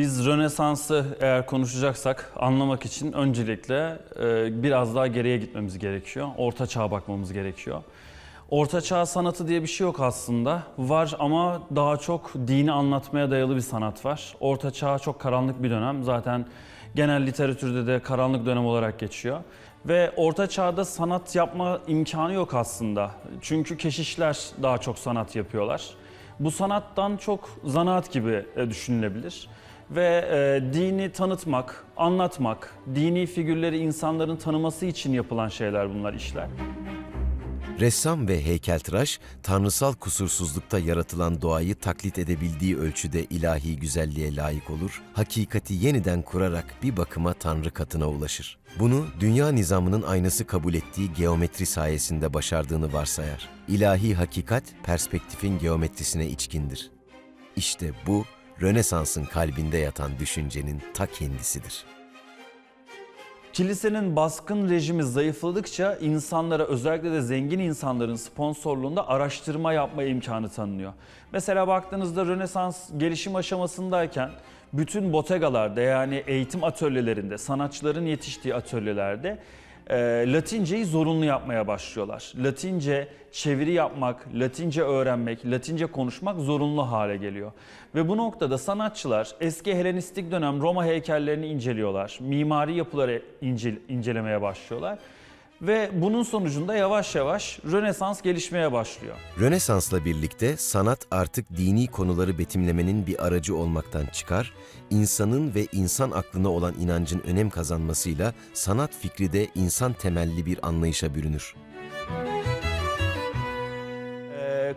Biz Rönesans'ı eğer konuşacaksak anlamak için öncelikle e, biraz daha geriye gitmemiz gerekiyor. Orta Çağ'a bakmamız gerekiyor. Orta Çağ sanatı diye bir şey yok aslında. Var ama daha çok dini anlatmaya dayalı bir sanat var. Orta Çağ çok karanlık bir dönem. Zaten genel literatürde de karanlık dönem olarak geçiyor. Ve Orta Çağ'da sanat yapma imkanı yok aslında. Çünkü keşişler daha çok sanat yapıyorlar. Bu sanattan çok zanaat gibi e, düşünülebilir. Ve e, dini tanıtmak, anlatmak, dini figürleri insanların tanıması için yapılan şeyler bunlar işler. Ressam ve heykeltıraş, tanrısal kusursuzlukta yaratılan doğayı taklit edebildiği ölçüde ilahi güzelliğe layık olur, hakikati yeniden kurarak bir bakıma tanrı katına ulaşır. Bunu dünya nizamının aynası kabul ettiği geometri sayesinde başardığını varsayar. İlahi hakikat, perspektifin geometrisine içkindir. İşte bu, Rönesans'ın kalbinde yatan düşüncenin ta kendisidir. Kilisenin baskın rejimi zayıfladıkça insanlara özellikle de zengin insanların sponsorluğunda araştırma yapma imkanı tanınıyor. Mesela baktığınızda Rönesans gelişim aşamasındayken bütün botegalarda yani eğitim atölyelerinde, sanatçıların yetiştiği atölyelerde e, Latinceyi zorunlu yapmaya başlıyorlar. Latince çeviri yapmak, Latince öğrenmek, Latince konuşmak zorunlu hale geliyor. Ve bu noktada sanatçılar eski Helenistik dönem Roma heykellerini inceliyorlar. Mimari yapıları ince- incelemeye başlıyorlar. Ve bunun sonucunda yavaş yavaş Rönesans gelişmeye başlıyor. Rönesans'la birlikte sanat artık dini konuları betimlemenin bir aracı olmaktan çıkar, insanın ve insan aklına olan inancın önem kazanmasıyla sanat fikri de insan temelli bir anlayışa bürünür.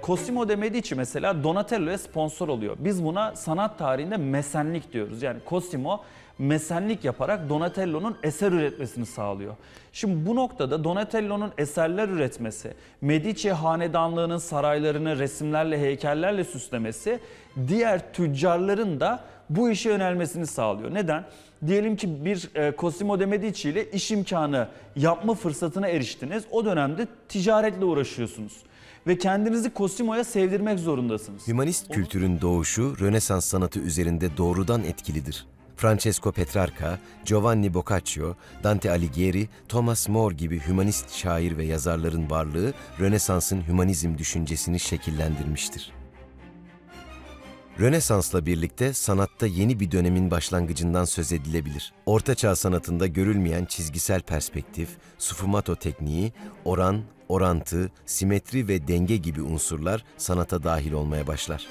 Cosimo de Medici mesela Donatello'ya sponsor oluyor. Biz buna sanat tarihinde mesenlik diyoruz. Yani Cosimo mesenlik yaparak Donatello'nun eser üretmesini sağlıyor. Şimdi bu noktada Donatello'nun eserler üretmesi, Medici hanedanlığının saraylarını resimlerle, heykellerle süslemesi diğer tüccarların da bu işe yönelmesini sağlıyor. Neden? Diyelim ki bir e, Cosimo de Medici ile iş imkanı yapma fırsatına eriştiniz. O dönemde ticaretle uğraşıyorsunuz ve kendinizi Cosimo'ya sevdirmek zorundasınız. Hümanist kültürün doğuşu Rönesans sanatı üzerinde doğrudan etkilidir. Francesco Petrarca, Giovanni Boccaccio, Dante Alighieri, Thomas More gibi hümanist şair ve yazarların varlığı Rönesans'ın hümanizm düşüncesini şekillendirmiştir. Rönesans'la birlikte sanatta yeni bir dönemin başlangıcından söz edilebilir. Ortaçağ sanatında görülmeyen çizgisel perspektif, sfumato tekniği, oran, orantı, simetri ve denge gibi unsurlar sanata dahil olmaya başlar.